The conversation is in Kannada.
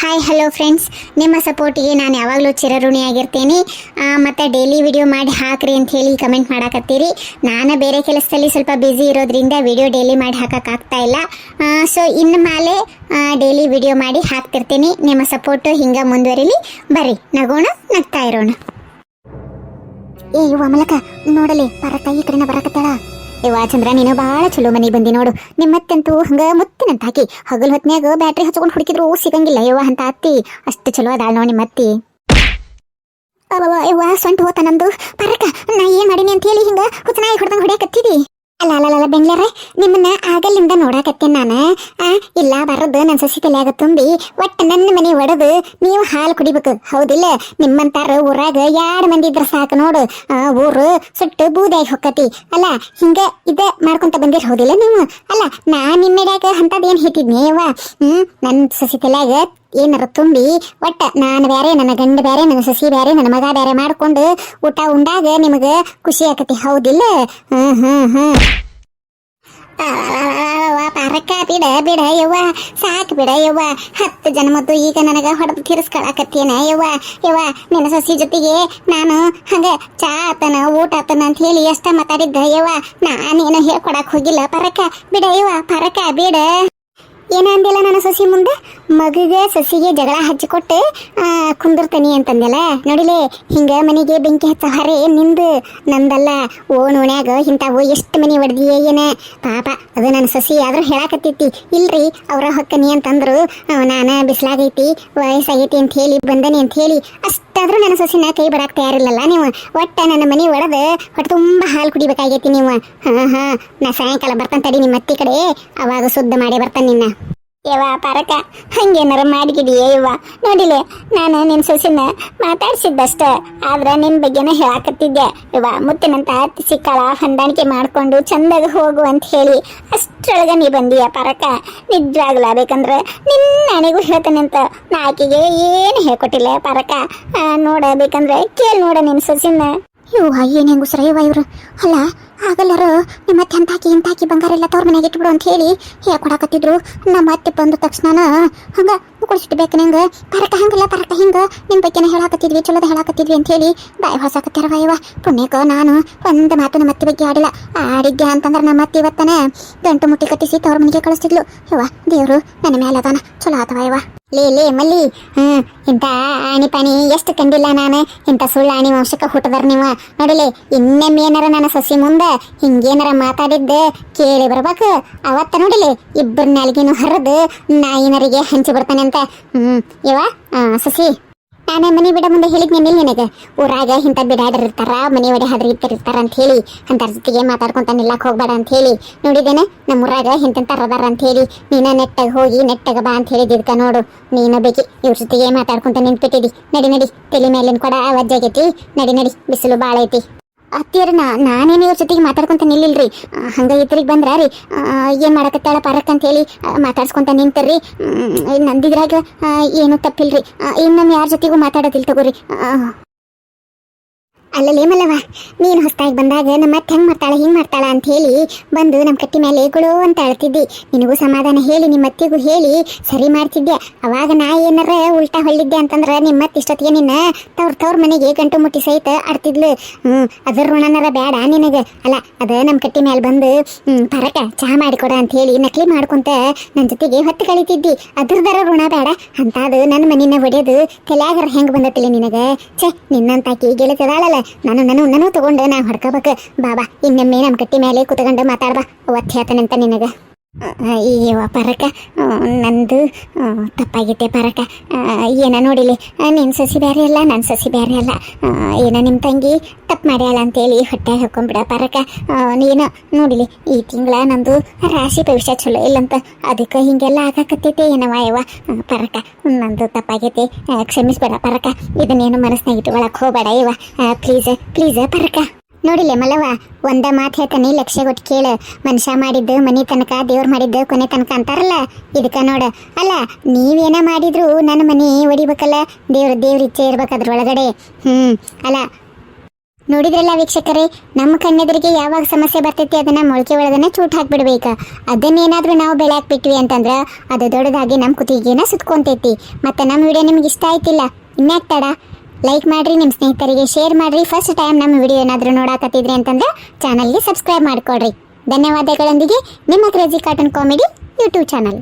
ಹಾಯ್ ಹಲೋ ಫ್ರೆಂಡ್ಸ್ ನಿಮ್ಮ ಸಪೋರ್ಟಿಗೆ ನಾನು ಯಾವಾಗಲೂ ಚಿರಋಣಿಯಾಗಿರ್ತೀನಿ. ಮತ್ತು ಡೈಲಿ ವಿಡಿಯೋ ಮಾಡಿ ಹಾಕ್ರಿ ಅಂತ ಹೇಳಿ ಕಮೆಂಟ್ ಮಾಡಾಕತ್ತೀರಿ. ನಾನು ಬೇರೆ ಕೆಲಸದಲ್ಲಿ ಸ್ವಲ್ಪ ಬ್ಯುಸಿ ಇರೋದ್ರಿಂದ ವಿಡಿಯೋ ಡೈಲಿ ಮಾಡಿ ಹಾಕೋಕ್ಕಾಗ್ತಾ ಇಲ್ಲ. ಸೊ ಇನ್ನು ಮೇಲೆ ಡೈಲಿ ವಿಡಿಯೋ ಮಾಡಿ ಹಾಕ್ತಿರ್ತೀನಿ. ನಿಮ್ಮ ಸಪೋರ್ಟು ಹಿಂಗೆ ಮುಂದುವರಿಲಿ. ಬರ್ರಿ, ನಗೋಣ, ನಗ್ತಾ ಇರೋಣ. ಏ ಯುವ ಮಲಕ, ನೋಡಲಿ ಪರಕ ಈ ಕಡೆನ ಬರಕತ್ತಾಳ. ಇವ ಚಂದ್ರ, ನೀನು ಬಹಳ ಚಲೋ ಮನಿ ಬಂದಿ ನೋಡು. ನಿಮ್ಮತ್ತಂತೂ ಹಂಗ ಮುತ್ತಿನಂತ ಹಾಕಿ ಹಗಲ್ ಹೊತ್ನ್ಯಾಗ ಬ್ಯಾಟ್ರಿ ಹಚ್ಕೊಂಡು ಹುಡುಕಿದ್ರು ಸಿಗಂಗಿಲ್ಲ. ಯವ್ವ ಅಂತ ಅತ್ತಿ. ಅಷ್ಟು ಚಲೋ ಅದಾಳ ನೋಡಿ ನಿಮ್ಮತ್ತಿ. ಅವ್ವ, ಯವ್ವ ಸೊಂಟ ಹೋತ ನಂದು. ಪರಕ, ನಾ ಏನ್ ಮಾಡೀನಿ ಅಂತ ಹೇಳಿ ಹಿಂಗ ಹುಚ್ಚನಾಯಿ ಹೊಡ್ದಂಗ ಹೊಡ್ಯಾಕತ್ತಿದಿ ಅಲ್ಲ ಅಲ್ಲ ಅಲ್ಲ ಬೆಂಗ್ಳಾರ, ನಿಮ್ಮನ್ನ ಆಗಲ್ಲಿಂದ ನೋಡಾಕತ್ತೇನೆ ನಾನು. ಇಲ್ಲ, ಬರದು ನನ್ನ ಸಸಿ ತಲೆಯಾಗ ತುಂಬಿ, ಒಟ್ಟು ನನ್ನ ಮನೆ ಒಡೆದು ನೀವು ಹಾಲು ಕುಡಿಬೇಕು. ಹೌದಿಲ್ಲ, ನಿಮ್ಮಂತಾರ ಊರಾಗ ಯಾರು ಮಂದಿ ಇದ್ರ ಸಾಕು ನೋಡು. ಊರು ಸುಟ್ಟು ಬೂದಾಗಿ ಹೊಕ್ಕತಿ. ಅಲ್ಲ, ಹಿಂಗ ಇದ ಮಾಡ್ಕೊಂತ ಬಂದಿರ ಹೌದಿಲ್ಲ ನೀವು? ಅಲ್ಲ ನಾ ನಿಮ್ಮೆಡ್ಯಾಗ ಅಂತದೇನ್ ಹೇಳ್ತಿದ್ನಿ ಅವ್ವ ಹ್ಮ್ ನನ್ನ ಸಸಿ ತಲೆಯಾಗ ಏನಾರ ತುಂಬಿ ಒಟ್ಟ ನಾನು ಬೇರೆ, ನನ್ನ ಗಂಡ ಬೇರೆ, ನನ್ನ ಸಸಿ ಬೇರೆ, ನನ್ನ ಮಗ ಬೇರೆ ಮಾಡ್ಕೊಂಡು ಊಟ ಉಂಡಾಗ ನಿಮಗೆ ಖುಷಿ ಆಕತಿ. ಹೌದಿಲ್ಲ? ಹ್ಮ್ ಪಾರಕ್ಕ ಬಿಡ ಬಿಡ ಯವ್ವ, ಸಾಕ್ ಬಿಡ ಯವ್ವ. ಹತ್ತು ಜನ್ಮದ್ದು ಈಗ ನನಗ ಹೊಡೆದು ತಿರ್ಸ್ಕೊಳಕತ್ತೇನ ಯವ್ವ? ಯವ್ವ, ನಿನ್ನ ಸಸಿ ಜೊತೆಗೆ ನಾನು ಹಂಗ ಚಾ ಆತನ ಊಟ ಆತನ ಅಂತ ಹೇಳಿ ಎಷ್ಟ ಮಾತಾಡಿದ್ದ ಯವ್ವ? ನಾನೇನು ಹೇಳ್ಕೊಡಕ್ ಹೋಗಿಲ್ಲ. ಪರಕ ಬಿಡ ಯವ್ವ, ಪರಕ ಬಿಡ. ಏನಂದಿಲ್ಲ ನನ್ನ ಸಸಿ ಮುಂದೆ? ಮಗುಗೆ ಸಸಿಗೆ ಜಗಳ ಹಚ್ಚಿಕೊಟ್ಟು. ಕುಂದಿರ್ತಾನಿ ಅಂತಂದೆಲ್ಲ. ನೋಡಿಲೆ, ಹಿಂಗ ಮನೆಗೆ ಬೆಂಕಿ ಹಚ್ಚ ಹರೆ ನಿಂದು. ನಂದಲ್ಲ, ಓ ನೋಣ್ಯಾಗ ಇಂಥವು ಎಷ್ಟು ಮನೆ ಹೊಡೆದಿಯೇ ಏನ? ಪಾಪ, ಅದು ನನ್ನ ಸಸಿ ಆದ್ರೂ ಹೇಳಾಕತ್ತೈತಿ. ಇಲ್ರಿ, ಅವ್ರ ಹೊಕ್ಕನಿ ಅಂತಂದ್ರು ನಾನು ಬಿಸಿಲಾಗೈತಿ, ವಯಸ್ಸಾಗೈತಿ ಅಂತ ಹೇಳಿ, ಬಂದನಿ ಅಂತ ಹೇಳಿ. ಅಷ್ಟಾದ್ರೂ ನನ್ನ ಸಸಿನ ಕೈ ಬಿಡಾಕ್ ತಯಾರಿಲ್ಲಲ್ಲ ನೀವು? ಒಟ್ಟ ನನ್ನ ಮನೆ ಒಡೆದು, ಹೊಟ್ಟೆ ತುಂಬ ಹಾಲು ಕುಡಿಬೇಕಾಗೈತಿ ನೀವು. ಹಾ ಹಾ, ನಾ ಸಾಯಂಕಾಲ ಬರ್ತಂತಡಿ ತಡಿ ನಿಮ್ಮ ಅತ್ತಿ ಕಡೆ. ಅವಾಗ ಶುದ್ಧ ಮಾಡಿ ಬರ್ತಾನೆ ನಿನ್ನ. ಯವ್ವ, ಪರಕ, ಹಂಗೇನಾರ ಮಾಡಿಗಿದೆಯೇ ಯವ್ವ? ನೋಡಿಲೆ, ನಾನು ನಿನ್ನ ಸೊಸಿನ ಮಾತಾಡ್ಸಿದ್ದಷ್ಟ, ಆದ್ರೆ ನಿನ್ ಬಗ್ಗೆನ ಹೇಳಾಕತ್ತಿದ್ದೆ. ಯವ್ವ, ಮುತ್ತಿನಂತ ಸಿಕ್ಕಾಳ ಹೊಂದಾಣಿಕೆ ಮಾಡ್ಕೊಂಡು ಚಂದಾಗ ಹೋಗು ಅಂತ ಹೇಳಿ ಅಷ್ಟರೊಳಗ ನೀ ಬಂದೀಯ ಪರಕ? ನಿಜವಾಗ್ಲಾಬೇಕಂದ್ರೆ ನಿನ್ನ ನನಗೂ ಹೇಳ್ತಾನೆ ಅಂತ ನಾ ಏನು ಹೇಳ್ಕೊಟ್ಟಿಲ್ಲ ಪರಕ. ನೋಡಬೇಕಂದ್ರೆ ನೋಡ ಬೇಕಂದ್ರೆ ಕೇಳಿ ನೋಡ ನಿನ್ನ ಸೊಸಿನ. ಯವ್ವ, ಏನ್ ಹೆಂಗುಸ್ರ ಯವ್ವ ಇವ್ರು? ಅಲ್ಲ ಆಗಲ್ಲಾರು ನಿಮ್ಮ ಅತ್ತೆ ಅಂತಾಕಿ ಇಂತಾಕಿ ಬಂಗಾರ ಎಲ್ಲ ತವ್ರ ಮನೆಗೆ ಇಟ್ಬಿಡು ಅಂತ ಹೇಳಿ ಹೇಳ್ಕೊಡಕತ್ತಿದ್ರು. ನಮ್ಮ ಅತ್ತೆ ಬಂದ ತಕ್ಷಣ ಹಂಗ ಕುಡಿಸಿಟ್ಬೇಕು ನಂಗೆ. ಪರಕ ಹಂಗಲ್ಲ ಪರಕ ಹಿಂಗ. ನಿಮ್ಮ ಬಗ್ಗೆನ ಹೇಳಾಕತ್ತಿದ್ವಿ, ಚಲೋದ ಹೇಳಾಕತ್ತಿದ್ವಿ ಅಂತ ಹೇಳಿ ಬಾಯ್ ಹೊಸಕತ್ತಾರ ವಾಯವ ಪುಣ್ಯಕ ನಾನು ಒಂದು ಮಾತು ನಮ್ಮ ಅತ್ತೆ ಬಗ್ಗೆ ಆಡಿಲ್ಲ. ಆಡಿದ್ದೆ ಅಂತಂದ್ರೆ ನಮ್ಮ ಅತ್ತೆ ಇವತ್ತನ ಗಂಟು ಮುಟ್ಟಿ ಕಟ್ಟಿಸಿ ತವ್ರ ಮನೆಗೆ ಕಳಿಸ್ತಿದ್ಲು. ಯವ್ವ ದೇವ್ರು ನನ್ನ ಮೇಲೆ ಅದಾನ. ಚಲೋ ಆತವ ವಾಯವ ಲೇ ಲೇ, ಮಲ್ಲಿ. ಹ್ಮ್ ಇಂತ ಆಣಿ ಪಾಣಿ ಎಷ್ಟು ಕಂಡಿಲ್ಲ ನಾನು. ಇಂತ ಸುಳ್ಳು ಆಣಿ ವಂಶಕ್ಕೆ ಹುಟ್ಟದಾರ ನೀವು. ನೋಡಿಲಿ ಇನ್ನೊಮ್ಮೆ ನನ್ನ ಸಸಿ ಮುಂದೆ ಹಿಂಗೇನಾರ ಮಾತಾಡಿದ್ದೆ, ಕೇಳಿ ಬರ್ಬೇಕು. ಅವತ್ತ ನೋಡಿಲಿ, ಇಬ್ಬರ ನಾಲ್ಗಿನೂ ಹರಿದು ನಾಯಿನರಿಗೆ ಹಂಚಿ ಬರ್ತಾನೆ ಅಂತ. ಹ್ಮ್ ಇವ ಸಸಿ. ನಾನು ಮನೆ ಬಿಡ ಮುಂದೆ ಹೇಳಿದ್ನಿ ನಿನಗೆ. ಊರಾಗ ಇಂಥ ಬಿಡಾಡರ್ ಇರ್ತಾರ, ಮನೆ ಒಡೆ ಹಾದ್ರ ಅಂತ ಹೇಳಿ, ಅಂತಾರ ಜೊತೆಗೆ ಮಾತಾಡ್ಕೊಂತ ನಿಲ್ಲಕ್ ಹೋಗ್ಬೇಡ ಅಂತ ಹೇಳಿ. ನೋಡಿದೇನೆ ನಮ್ಮ ಊರಾಗ ಇಂತಂತಾರ ಅದಾರ ಅಂತ ಹೇಳಿ. ನೀನ ನೆಟ್ಟಾಗ ಹೋಗಿ, ನೆಟ್ಟಾಗ ಬಾ ಅಂತ ಹೇಳಿದಿದ್ಕ ನೋಡು. ನೀನು ಬೇಕಿ, ಇವ್ರ ಜೊತೆಗೆ ಮಾತಾಡ್ಕೊಂತ ನಿಂತ್ಬಿಟ್ಟಿದಿ. ನಡಿ ನಡಿ, ತಲೆ ಮೇಲಿನ ಕೊಡ ವಜ್ಜಾಗೈತಿ. ನಡಿ ನಡಿ, ಬಿಸಿಲು ಭಾಳ ಐತಿ ಅತ್ತಿಯರ ನಾ ನಾನೇನು ಇವ್ರ ಜೊತೆಗೆ ಮಾತಾಡ್ಕೊಂತ ಆ, ಹಂಗ ಇದ್ರಿಗೆ ಬಂದ್ರ ರೀ? ಏನು ಮಾಡಕತ್ತಾಳ ಪರಕ್ ಅಂತ ಹೇಳಿ ಮಾತಾಡ್ಸ್ಕೊಂತ ನಿಂತರ್ರಿ. ನಂದಿದ್ರಾಗ ಏನೂ ತಪ್ಪಿಲ್ರಿ. ಆ, ಇನ್ನೊಮ್ಮೆ ಯಾರ ಜೊತೆಗೂ ಮಾತಾಡೋದಿಲ್ಲ ತಗೋರಿ. ಆ, ಅಲ್ಲಲೇ ಮಲ್ಲವ ನೀನು ಹೊಸ್ತಾಗಿ ಬಂದಾಗ ನಮ್ಮ ಅತ್ತೆ ಹೆಂಗೆ ಮಾಡ್ತಾಳೆ ಹಿಂಗೆ ಮಾಡ್ತಾಳ ಅಂತ ಹೇಳಿ ಬಂದು ನಮ್ಮ ಕಟ್ಟಿ ಮೇಲೆ ಗುಳು ಅಂತ ಅಳ್ತಿದ್ದಿ. ನಿನಗೂ ಸಮಾಧಾನ ಹೇಳಿ ನಿಮ್ಮ ಅತ್ತಿಗೂ ಹೇಳಿ ಸರಿ ಮಾಡ್ತಿದ್ದೆ ಅವಾಗ ನಾ ಏನಾರ ಉಲ್ಟಾ ಹೊಳ್ಳಿದ್ದೆ ಅಂತಂದ್ರೆ ನಿಮ್ಮ ಅತ್ತೆ ಇಷ್ಟೊತ್ತಿಗೆ ನಿನ್ನ ತವ್ರ ತವ್ರ ಮನೆಗೆ ಗಂಟು ಮುಟ್ಟಿ ಸಹಿತ ಆಡ್ತಿದ್ಲು. ಹ್ಮ್ ಅದ್ರ ಋಣನರ ಬೇಡ ನಿನಗೆ. ಅಲ್ಲ ಅದ ನಮ್ಮ ಕಟ್ಟಿ ಮೇಲೆ ಬಂದು ಪರಟ ಚಹಾ ಮಾಡಿಕೊಡ ಅಂತ ಹೇಳಿ ನಕಲಿ ಮಾಡ್ಕೊಂತ ನನ್ನ ಜೊತೆಗೆ ಹೊತ್ತು ಕಳಿತಿದ್ದಿ. ಅದ್ರದರ ಋಣ ಬೇಡ ಅಂತಾದು ನನ್ನ ಮನಿನ ಒಡೆಯೋದು ತಲೆಯಾಗರ ಹೆಂಗೆ ಬಂದತಿಲ್ಲ ನಿನಗೆ? ಛೆ ನಿನ್ನಂತಾಕಿ ಗೆಳತಿದಾಳಲ್ಲ ನಾನು ನಾನು ನಾನು ತಗೊಂಡು, ನಾ ಹೊಡ್ಕೋಬೇಕು ಬಾಬಾ, ಇನ್ನೊಮ್ಮೆ ನಮ್ಮ ಕಟ್ಟಿ ಮೇಲೆ ಕುತ್ಕೊಂಡು ಮಾತಾಡ್ಬಾ. ಒತ್ತಿ ಹೇಳ್ತಾನಂತ ನಿನಗ. ಅಯ್ಯವ ಪರಕ ನಂದು ತಪ್ಪಾಗಿದೆ ಪರಕ. ಏನ ನೋಡಿಲಿ? ನಿನ್ನ ಸಸಿ ಬೇರೆ ಅಲ್ಲ ನನ್ನ ಸಸಿ ಬೇರೆ ಅಲ್ಲ. ಏನ ನಿಮ್ಮ ತಂಗಿ ತಪ್ಪು ಮಾಡ್ಯಾಳ ಅಂತೇಳಿ ಹೊಟ್ಟೆ ಹಾಕೊಂಬಿಡ ಪರಕ. ನೀನು ನೋಡಿಲಿ, ಈ ತಿಂಗಳ ನಂದು ರಾಶಿ ಭವಿಷ್ಯ ಚಲೋ ಇಲ್ಲಂತ. ಅದಕ್ಕೆ ಹಿಂಗೆಲ್ಲ ಆಗಾಕತ್ತೈತೆ ಏನವ ಯವ ಪರಕ, ನಂದು ತಪ್ಪಾಗೈತೆ. ಕ್ಷಮಿಸ್ಬೇಡ ಪರಕ. ಇದನ್ನೇನು ಮನಸ್ಸಿನಾಗ ಇಟ್ಕೊಳಕ್ಕೆ ಹೋಗ್ಬೇಡ ಇವ. Please please ಪರಕ. ನೋಡಿಲೆ ಮಲವ ಒಂದ ಮಾತು ಹೇಳ್ತಾನೆ, ಲಕ್ಷ್ಯ ಕೊಟ್ಟು ಕೇಳು. ಮನುಷ್ಯ ಮಾಡಿದ್ದು ಮನಿ ತನಕ, ದೇವ್ರ ಮಾಡಿದ್ದು ಕೊನೆ ತನಕ ಅಂತಾರಲ್ಲ? ಇದಕ್ಕ ನೋಡ. ಅಲ್ಲ, ನೀವೇನ ಮಾಡಿದ್ರು ನನ್ನ ಮನೆ ಹೊಡಿಬೇಕಲ್ಲ ದೇವ್ರ ದೇವ್ರ ಇಚ್ಛೆ ಇರ್ಬೇಕು ಅದ್ರೊಳಗಡೆ. ಹ್ಮ್, ಅಲ್ಲ. ನೋಡಿದ್ರಲ್ಲ ವೀಕ್ಷಕರೇ, ನಮ್ಮ ಕನ್ನೆದರಿಗೆ ಯಾವಾಗ ಸಮಸ್ಯೆ ಬರ್ತೈತಿ ಅದನ್ನ ಮೊಳಕೆ ಒಳಗನೆ ಚೂಟ್ ಹಾಕ್ಬಿಡ್ಬೇಕ. ಅದನ್ನೇನಾದ್ರೂ ನಾವು ಬೆಳೆ ಹಾಕ್ಬಿಟ್ವಿ ಅಂತಂದ್ರ, ಅದು ದೊಡ್ಡದಾಗಿ ನಮ್ಮ ಕುತ್ತಿಗೆನ ಸುತ್ಕೊಂತೈತಿ. ಮತ್ತೆ ನಮ್ಮ ವಿಡಿಯೋ ನಿಮ್ಗೆ ಇಷ್ಟ ಆಯ್ತಿಲ್ಲ? ಇನ್ಯಾಕ ತಡ? ಲೈಕ್ ಮಾಡ್ರಿ ನಿಮ್ಮ ಸ್ನೇಹಿತರಿಗೆ ಶೇರ್ ಮಾಡ್ರಿ. ಫಸ್ಟ್ ಟೈಮ್ ನಮ್ಮ ವಿಡಿಯೋ ಏನಾದರೂ ನೋಡಾಕತ್ತಿದ್ರಿ ಅಂತಂದ್ರೆ ಚಾನಲ್ಗೆ ಸಬ್ಸ್ಕ್ರೈಬ್ ಮಾಡಿಕೊಡ್ರಿ ಧನ್ಯವಾದಗಳೊಂದಿಗೆ ನಿಮ್ಮ crazy cotton comedy YouTube channel